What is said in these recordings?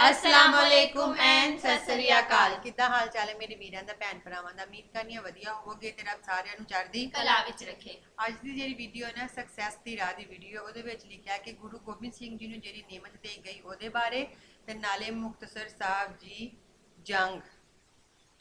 ਅਸਲਾਮ ਵਾਲੇਕੁਮ and Sat Sri ਅਕਾਲ ਕਿੱਦਾਂ ਹਾਲ ਚਾਲ ਹੈ ਮੇਰੇ ਵੀਰਾਂ ਦਾ ਭੈਣ ਭਰਾਵਾਂ ਦਾ? ਉਮੀਦ ਕਰਨੀ ਹੈ ਵਧੀਆ ਹੋਵੋਗੇ ਤੇ ਰੱਬ ਸਾਰਿਆਂ ਨੂੰ ਚੜ੍ਹਦੀ ਕਲਾ ਵਿੱਚ ਰੱਖੇ। ਅੱਜ ਦੀ ਜਿਹੜੀ ਵੀਡੀਓ ਹੈ ਨਾ ਸਕਸੈਸ ਦੀ ਰਾਹ ਦੀ ਵੀਡੀਓ ਉਹਦੇ ਵਿੱਚ ਲਿਖਿਆ ਕਿ ਗੁਰੂ ਗੋਬਿੰਦ ਸਿੰਘ ਜੀ ਨੂੰ ਜਿਹੜੀ ਨਿਯਮਤ ਦੇ ਗਈ ਉਹਦੇ ਬਾਰੇ ਤੇ ਨਾਲੇ ਮੁਕਤਸਰ ਸਾਹਿਬ ਜੀ ਜੰਗ।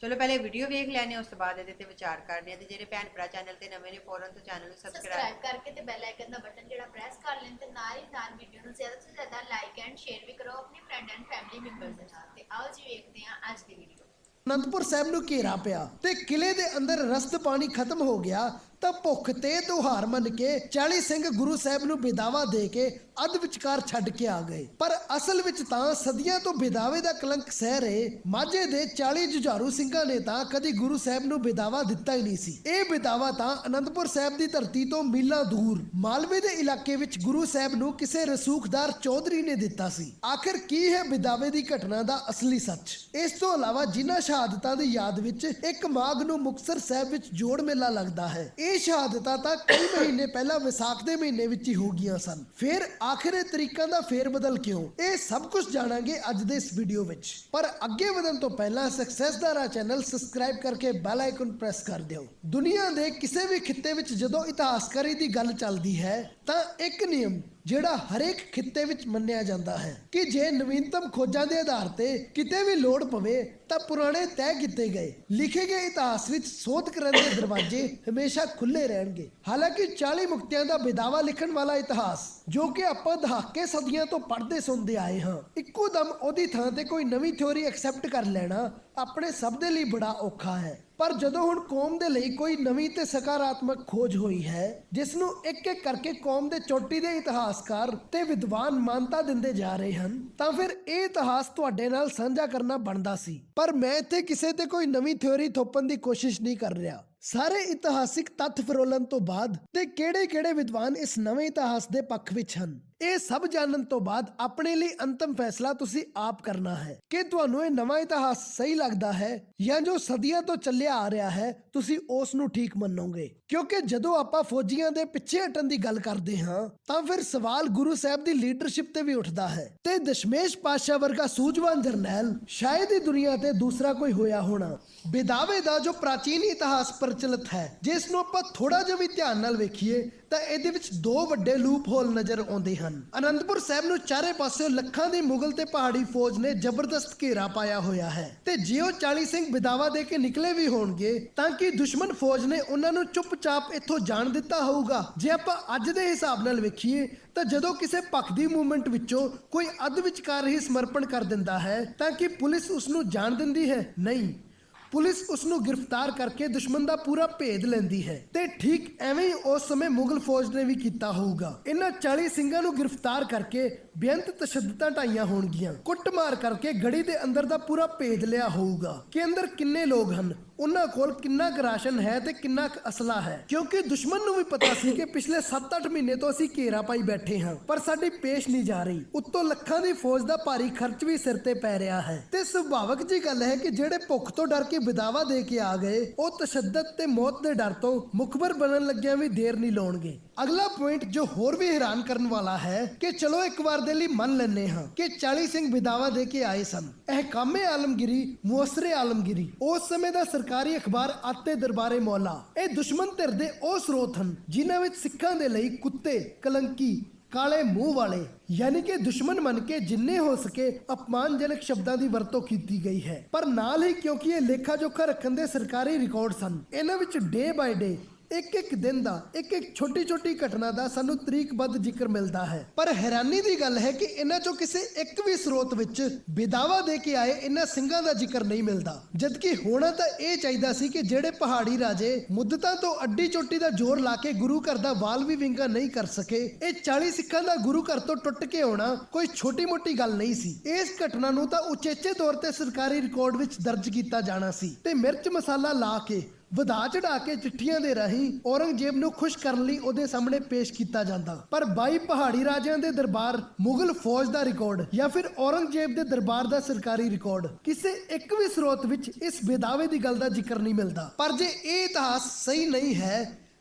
ਚਲੋ ਪਹਿਲੇ ਵੀਡੀਓ ਵੇਖ ਲੈਣੇ ਉਸ ਤੋਂ ਬਾਅਦ ਇਹਦੇ ਤੇ ਵਿਚਾਰ ਕਰਦੇ ਆ ਤੇ ਜਿਹੜੇ ਭੈਣ ਭਰਾ ਚੈਨਲ ਤੇ ਨਵੇਂ ਨੇ ਫੌਰਨ ਤੋਂ ਚੈਨਲ ਨੂੰ ਸਬਸਕ੍ਰਾਈਬ ਸਬਸਕ੍ਰਾਈਬ ਕਰਕੇ ਤੇ ਬੈਲ ਆਈਕਨ ਦਾ ਬਟਨ ਜਿਹੜਾ ਪ੍ਰੈਸ ਕਰ ਲੈਣ ਤੇ ਨਾਲ ਹੀ ਨਾਲ ਵੀਡੀਓ ਨੂੰ ਜ਼ਿਆਦਾ ਤੋਂ ਜ਼ਿਆਦਾ ਲਾਈਕ ਐਂਡ ਸ਼ੇਅਰ ਵੀ ਕਰੋ ਆਪਣੀ ਫਰੈਂਡ ਐਂਡ ਫੈਮਿਲੀ ਮੈਂਬਰਸ ਦੇ ਨਾਲ ਤੇ ਆਓ ਜੀ ਵੇਖਦੇ ਹਾਂ ਅੱਜ ਦੀ ਵੀਡੀਓ ਅਨੰਦਪੁਰ ਸਾਹਿਬ ਨੂੰ ਘੇਰਾ ਪਿਆ ਤੇ ਕਿਲੇ ਦੇ ਅੰਦਰ ਰਸਦ ਪਾਣੀ ਖਤਮ ਹੋ ਗਿਆ ਤਾਂ ਭੁੱਖ ਤੇ ਤਿਉਹਾਰ ਮੰਨ ਕੇ 40 ਸਿੰਘ ਗੁਰੂ ਸਾਹਿਬ ਨੂੰ ਬਿਦਾਵਾ ਦੇ ਕੇ ਅੱਧ ਵਿਚਕਾਰ ਛੱਡ ਕੇ ਆ ਗਏ। ਪਰ ਅਸਲ ਵਿੱਚ ਤਾਂ ਸਦੀਆਂ ਤੋਂ ਬਿਦਾਵੇ ਦਾ ਕਲੰਕ ਸਹਿ ਰਹੇ ਮਾਝੇ ਦੇ 40 ਜੁਝਾਰੂ ਸਿੰਘਾਂ ਨੇ ਤਾਂ ਕਦੀ ਗੁਰੂ ਸਾਹਿਬ ਨੂੰ ਬਿਦਾਵਾ ਦਿੱਤਾ ਹੀ ਨਹੀਂ ਸੀ। ਇਹ ਬਿਦਾਵਾ ਤਾਂ ਅਨੰਦਪੁਰ ਸਾਹਿਬ ਦੀ ਧਰਤੀ ਤੋਂ ਮੀਲਾਂ ਦੂਰ, ਮਾਲਵੇ ਦੇ ਇਲਾਕੇ ਵਿੱਚ ਗੁਰੂ ਸਾਹਿਬ ਨੂੰ ਕਿਸੇ ਰਸੂਖਦਾਰ ਚੌਧਰੀ ਨੇ ਦਿੱਤਾ ਸੀ। ਆਖਿਰ ਕੀ ਹੈ ਬਿਦਾਵੇ ਦੀ ਘਟਨਾ ਦਾ ਅਸਲੀ ਸੱਚ? ਇਸ ਤੋਂ ਇਲਾਵਾ ਜਿਨ੍ਹਾਂ ਸ਼ਹਾਦਤਾਂ ਦੀ ਯਾਦ ਵਿੱਚ ਇੱਕ ਮਾਘ ਨੂੰ ਮੁਕਤਸਰ ਸਾਹਿਬ ਵਿੱਚ ਜੋੜ ਮੇਲਾ ਲੱਗਦਾ ਹੈ। ਇਹ ਸ਼ਹਾਦਤਾਂ ਤਾਂ ਕਈ ਮਹੀਨੇ ਪਹਿਲਾਂ ਵਿਸਾਖ ਦੇ ਮਹੀਨੇ ਵਿੱਚ ਹੀ ਹੋ ਗਈਆਂ ਸਨ। ਫਿਰ ਆਖਿਰ ਤਰੀਕਾਂ ਦਾ ਫੇਰ ਬਦਲ ਕਿਉਂ? ਇਹ ਸਭ ਕੁਝ ਜਾਣਾਂਗੇ ਅੱਜ ਦੇ ਇਸ ਵੀਡੀਓ ਵਿੱਚ। ਪਰ ਅੱਗੇ ਵਧਣ ਤੋਂ ਪਹਿਲਾਂ ਸਕਸੈਸ ਦਾ ਰਾ ਚੈਨਲ ਸਬਸਕ੍ਰਾਈਬ ਕਰਕੇ ਬੈਲ ਆਈਕਨ ਪ੍ਰੈਸ ਕਰ ਦਿਓ। ਦੁਨੀਆ ਦੇ ਕਿਸੇ ਵੀ ਖਿੱਤੇ ਵਿੱਚ ਜਦੋਂ ਇਤਿਹਾਸਕਾਰੀ ਦੀ ਗੱਲ ਚੱਲਦੀ ਹੈ, ਤਾਂ ਇੱਕ ਨਿਯਮ ਜਿਹੜਾ ਹਰੇਕ ਖਿੱਤੇ ਵਿੱਚ ਮੰਨਿਆ ਜਾਂਦਾ ਹੈ ਕਿ ਜੇ ਨਵੀਨਤਮ ਖੋਜਾਂ ਦੇ ਆਧਾਰ ਤੇ ਕਿਤੇ ਵੀ ਲੋੜ ਪਵੇ ਤਾਂ ਪੁਰਾਣੇ ਤੈਅ ਕੀਤੇ ਗਏ, ਲਿਖੇ ਗਏ ਇਤਿਹਾਸ ਵਿੱਚ ਸੋਧ ਕਰਨ ਦੇ ਦਰਵਾਜ਼ੇ ਹਮੇਸ਼ਾ ਖੁੱਲੇ ਰਹਿਣਗੇ। ਹਾਲਾਂਕਿ 40 ਮੁਕਤਿਆਂ ਦਾ ਬਿਦਾਵਾ ਲਿਖਣ ਵਾਲਾ ਇਤਿਹਾਸ, ਜੋ ਕਿ ਆਪਾਂ ਦਹਾਕੇ ਸਦੀਆਂ ਤੋਂ ਪੜ੍ਹਦੇ ਸੁਣਦੇ ਆਏ ਹਾਂ, ਇੱਕੋ ਦਮ ਉਹਦੀ ਥਾਂ ਤੇ ਕੋਈ ਨਵੀਂ ਥਿਉਰੀ ਐਕਸੈਪਟ ਕਰ ਲੈਣਾ ਆਪਣੇ ਸਭ ਦੇ ਲਈ ਬੜਾ ਔਖਾ ਹੈ। ਪਰ ਜਦੋਂ ਹੁਣ ਕੌਮ ਦੇ ਲਈ ਕੋਈ ਨਵੀਂ ਤੇ ਸਕਾਰਾਤਮਕ ਖੋਜ ਹੋਈ ਹੈ, ਜਿਸ ਨੂੰ ਇੱਕ ਇੱਕ ਕਰਕੇ ਕੌਮ ਦੇ ਚੋਟੀ ਦੇ ਇਤਿਹਾਸਕਾਰ ਤੇ ਵਿਦਵਾਨ ਮਾਨਤਾ ਦਿੰਦੇ ਜਾ ਰਹੇ ਹਨ, ਤਾਂ ਫਿਰ ਇਹ ਇਤਿਹਾਸ ਤੁਹਾਡੇ ਨਾਲ ਸਾਂਝਾ ਕਰਨਾ ਬਣਦਾ ਸੀ। ਪਰ ਮੈਂ ਇੱਥੇ ਕਿਸੇ ਤੇ ਕੋਈ ਨਵੀਂ ਥਿਉਰੀ ਥੋਪਣ ਦੀ ਕੋਸ਼ਿਸ਼ ਨਹੀਂ ਕਰ ਰਿਹਾ। ਸਾਰੇ ਇਤਿਹਾਸਿਕ ਤੱਥ ਫਰੋਲਣ ਤੋਂ ਬਾਅਦ ਤੇ ਕਿਹੜੇ-ਕਿਹੜੇ ਵਿਦਵਾਨ ਇਸ ਨਵੇਂ ਇਤਿਹਾਸ ਦੇ ਪੱਖ ਵਿੱਚ ਹਨ? ਇਹ ਸਭ ਜਾਣਨ ਤੋਂ ਬਾਅਦ ਆਪਣੇ ਲਈ ਅੰਤਮ ਫੈਸਲਾ ਤੁਸੀਂ ਆਪ ਕਰਨਾ ਹੈ। ਕਿ ਤੁਹਾਨੂੰ ਇਹ ਨਵਾਂ ਇਤਿਹਾਸ ਸਹੀ ਲੱਗਦਾ ਹੈ ਜਾਂ ਜੋ ਸਦੀਆਂ ਤੋਂ ਚੱਲਿਆ ਆ ਰਿਹਾ ਹੈ, ਤੁਸੀਂ ਉਸ ਨੂੰ ਠੀਕ ਮੰਨੋਗੇ। ਕਿਉਂਕਿ ਜਦੋਂ ਆਪਾਂ ਫੌਜੀਆਂ ਦੇ ਪਿੱਛੇ ਹਟਣ ਦੀ ਗੱਲ ਕਰਦੇ ਹਾਂ, ਤਾਂ ਫਿਰ ਸਵਾਲ ਗੁਰੂ ਸਾਹਿਬ ਦੀ ਲੀਡਰਸ਼ਿਪ ਤੇ ਵੀ ਉੱਠਦਾ ਹੈ। ਤੇ ਦਸ਼ਮੇਸ਼ ਪਾਤਸ਼ਾਹ ਵਰਗਾ ਸੂਝਵਾਨ ਜਰਨੈਲ ਸ਼ਾਇਦ ਹੀ ਦੁਨੀਆ ਤੇ ਦੂਸਰਾ ਕੋਈ ਹੋਇਆ ਹੋਣਾ। ਬੇਦਾਵੇ ਦਾ ਜੋ ਪ੍ਰਾਚੀਨ ਇਤਿਹਾਸ ਪ੍ਰਚਲਿਤ ਹੈ, ਜਿਸ ਨੂੰ ਆਪਾਂ ਥੋੜਾ ਜਿਹਾ ਵੀ ਧਿਆਨ ਨਾਲ ਵੇਖੀਏ, ਤਾਂ ਇਹਦੇ ਵਿੱਚ ਦੋ ਵੱਡੇ ਲੂਪ ਹੋਲ ਨਜ਼ਰ ਆਉਂਦੇ ਹਨ। ਅਨੰਦਪੁਰ ਸਾਹਿਬ ਨੂੰ ਚਾਰੇ ਪਾਸਿਓਂ ਲੱਖਾਂ ਦੀ ਮੁਗਲ ਤੇ ਪਹਾੜੀ ਫੌਜ ਨੇ ਜ਼ਬਰਦਸਤ ਘੇਰਾ ਪਾਇਆ ਹੋਇਆ ਹੈ ਤੇ ਜੇ 40 ਸਿੰਘ ਬਿਦਾਵਾ ਦੇ ਕੇ ਨਿਕਲੇ ਵੀ ਹੋਣਗੇ, ਤਾਂ ਕਿ ਦੁਸ਼ਮਣ ਫੌਜ ਨੇ ਉਹਨਾਂ ਨੂੰ ਚੁੱਪਚਾਪ ਇੱਥੋਂ ਜਾਣ ਦਿੱਤਾ ਹੋਊਗਾ? ਜੇ ਆਪਾਂ ਅੱਜ ਦੇ ਹਿਸਾਬ ਨਾਲ ਵੇਖੀਏ, ਤਾਂ ਜਦੋਂ ਕਿਸੇ ਭਖਦੀ ਮੂਵਮੈਂਟ ਵਿੱਚੋਂ ਕੋਈ ਅੱਧ ਵਿਚਕਾਰ ਹੀ ਸਮਰਪਣ ਕਰ ਦਿੰਦਾ ਹੈ, ਤਾਂ ਕਿ ਪੁਲਿਸ ਉਸ ਨੂੰ ਜਾਣ ਦਿੰਦੀ ਹੈ? ਨਹੀਂ। ਪੁਲਿਸ ਉਸ ਨੂੰ ਗ੍ਰਿਫਤਾਰ ਕਰਕੇ ਦੁਸ਼ਮਣ ਦਾ ਪੂਰਾ ਭੇਦ ਲੈਂਦੀ ਹੈ ਤੇ ਠੀਕ ਐਵੇਂ ਹੀ ਉਸ ਸਮੇਂ ਮੁਗਲ ਫੌਜ ਨੇ ਵੀ ਕੀਤਾ ਹੋਊਗਾ। ਇਹਨਾਂ 40 ਸਿੰਘਾਂ ਨੂੰ ਗ੍ਰਿਫਤਾਰ ਕਰਕੇ ਬੇਅੰਤ ਤਸ਼ੱਦਦਾਂ ਢਾਈਆਂ ਹੋਣਗੀਆਂ। ਕੁੱਟਮਾਰ ਕਰਕੇ ਗੜੀ ਦੇ ਅੰਦਰ ਦਾ ਪੂਰਾ ਭੇਦ ਲਿਆ ਹੋਊਗਾ। ਕਿ ਅੰਦਰ ਕਿੰਨੇ ਲੋਕ ਹਨ? ਉਹਨਾਂ ਕੋਲ ਕਿੰਨਾ ਕੁ ਰਾਸ਼ਨ ਹੈ ਤੇ ਕਿੰਨਾ ਕੁ ਅਸਲਾ ਹੈ? ਕਿਉਂਕਿ ਦੁਸ਼ਮਣ ਨੂੰ ਵੀ ਪਤਾ ਸੀ ਕਿ ਪਿਛਲੇ 7-8 ਮਹੀਨੇ ਤੋਂ ਅਸੀਂ ਘੇਰਾ ਪਾਈ ਬੈਠੇ ਹਾਂ, ਪਰ ਸਾਡੀ ਪੇਸ਼ ਨਹੀਂ ਜਾ ਰਹੀ। ਉੱਤੋਂ ਲੱਖਾਂ ਦੀ ਫੌਜ ਦਾ ਭਾਰੀ ਖਰਚ ਵੀ ਸਿਰ ਤੇ ਪੈ ਰਿਹਾ ਹੈ। ਤੇ ਸੁਭਾਵਕ ਜੀ ਗੱਲ ਹੈ ਕਿ ਜਿਹੜੇ ਭੁੱਖ ਤੋਂ ਡਰ ਕੇ ਬਿਦਾਵਾ ਦੇ ਕੇ ਆ ਗਏ, ਉਹ ਤਸ਼ੱਦਦ ਤੇ ਮੌਤ ਦੇ ਡਰ ਤੋਂ ਮੁਖਬਰ ਬਣਨ ਲੱਗਿਆਂ ਵੀ ਦੇਰ ਨਹੀਂ ਲਾਉਣਗੇ। ਅਗਲਾ ਪੁਆਇੰਟ ਜੋ ਹੋਰ ਵੀ ਹੈਰਾਨ ਕਰਨ ਵਾਲਾ ਹੈ ਕਿ ਚਲੋ ਇੱਕ ਵਾਰ ਦੇ ਲਈ ਮੰਨ ਲੈਨੇ ਹਾਂ ਕਿ 40 ਸਿੰਘ ਬਿਦਾਵਾ ਦੇ ਕੇ ਆਏ ਸਨ। ਇਹ ਕਾਮੇ ਆਲਮਗੀਰੀ, ਮੁਅਸਰੇ ਆਲਮਗੀਰੀ। ਉਸ ਸਮੇਂ ਦਾ ਸਰਕਾਰੀ ਅਖਬਾਰ ਆਤੇ ਦਰਬਾਰੇ ਮੌਲਾ। ਇਹ ਦੁਸ਼ਮਣ ਧਿਰ ਦੇ ਉਹ ਸਰੋਤ ਹਨ, ਜਿਨ੍ਹਾਂ ਵਿੱਚ ਸਿੱਖਾਂ ਦੇ ਲਈ ਕੁੱਤੇ, ਕਲੰਕੀ, ਕਾਲੇ ਮੂੰਹ ਵਾਲੇ, ਯਾਨੀ ਕਿ ਦੁਸ਼ਮਣ ਮੰਨ ਕੇ ਜਿੰਨੇ ਹੋ ਸਕੇ ਅਪਮਾਨਜਨਕ ਸ਼ਬਦਾਂ ਦੀ ਵਰਤੋਂ ਕੀਤੀ ਗਈ ਹੈ। ਪਰ ਨਾਲ ਹੀ ਕਿਉਂਕਿ ਇਹ ਲੇਖਾ ਜੋਖਾ ਰੱਖਣ ਦੇ ਸਰਕਾਰੀ ਰਿਕਾਰਡ ਸਨ, ਇਹਨਾਂ ਵਿੱਚ ਡੇ ਬਾਈ ਡੇ ਇੱਕ ਇੱਕ ਦਿਨ ਦਾ ਇੱਕ ਇੱਕ ਛੋਟੀ ਛੋਟੀ ਘਟਨਾ ਦਾ ਸਾਨੂੰ ਤਰੀਕਬੱਧ ਜ਼ਿਕਰ ਮਿਲਦਾ ਹੈ। ਪਰ ਹੈਰਾਨੀ ਦੀ ਗੱਲ ਹੈ ਕਿ ਇਹਨਾਂ ਚੋਂ ਕਿਸੇ ਇੱਕ ਵੀ ਸਰੋਤ ਵਿੱਚ ਬਿਦਾਵਾ ਦੇ ਕੇ ਆਏ ਇਹਨਾਂ ਸਿੰਘਾਂ ਦਾ ਜ਼ਿਕਰ ਨਹੀਂ ਮਿਲਦਾ। ਜਦਕਿ ਹੋਣਾ ਤਾਂ ਇਹ ਚਾਹੀਦਾ ਸੀ ਕਿ ਜਿਹੜੇ ਪਹਾੜੀ ਰਾਜੇ ਮੁੱਦਤਾਂ ਤੋਂ ਅੱਡੀ ਚੋਟੀ ਦਾ ਜ਼ੋਰ ਲਾ ਕੇ ਗੁਰੂ ਘਰ ਦਾ ਵਾਲ ਵੀ ਵਿੰਗਾ ਨਹੀਂ ਕਰ ਸਕੇ, ਇਹ 40 ਸਿੱਖਾਂ ਦਾ ਗੁਰੂ ਘਰ ਤੋਂ ਟੁੱਟ ਕੇ ਆਉਣਾ ਕੋਈ ਛੋਟੀ ਮੋਟੀ ਗੱਲ ਨਹੀਂ ਸੀ। ਇਸ ਘਟਨਾ ਨੂੰ ਤਾਂ ਉਚੇਚੇ ਤੌਰ ਤੇ ਸਰਕਾਰੀ ਰਿਕਾਰਡ ਵਿੱਚ ਦਰਜ ਕੀਤਾ ਜਾਣਾ ਸੀ। ਤੇ ਮਿਰਚ ਮਸਾਲਾ ਲਾ ਕੇ ਵਧਾ ਚੜਾ ਕੇ ਚਿੱਠੀਆਂ ਦੇ ਰਾਹੀਂ ਔਰੰਗਜ਼ੇਬ ਨੂੰ ਖੁਸ਼ ਕਰਨ ਲਈ ਉਹਦੇ ਸਾਹਮਣੇ ਪੇਸ਼ ਕੀਤਾ ਜਾਂਦਾ। ਪਰ 22 ਪਹਾੜੀ ਰਾਜਿਆਂ ਦੇ ਦਰਬਾਰ ਮੁਗਲ ਫੌਜ ਦਾ ਰਿਕਾਰਡ ਜਾਂ ਫਿਰ ਔਰੰਗਜ਼ੇਬ ਦੇ ਦਰਬਾਰ ਦਾ ਸਰਕਾਰੀ ਰਿਕਾਰਡ, ਕਿਸੇ ਇੱਕ ਵੀ ਸਰੋਤ ਵਿੱਚ ਇਸ ਬੇਦਾਵੇ ਦੀ ਗੱਲ ਦਾ ਜ਼ਿਕਰ ਨਹੀਂ ਮਿਲਦਾ। ਪਰ ਜੇ ਇਹ ਇਤਿਹਾਸ ਸਹੀ ਨਹੀਂ ਹੈ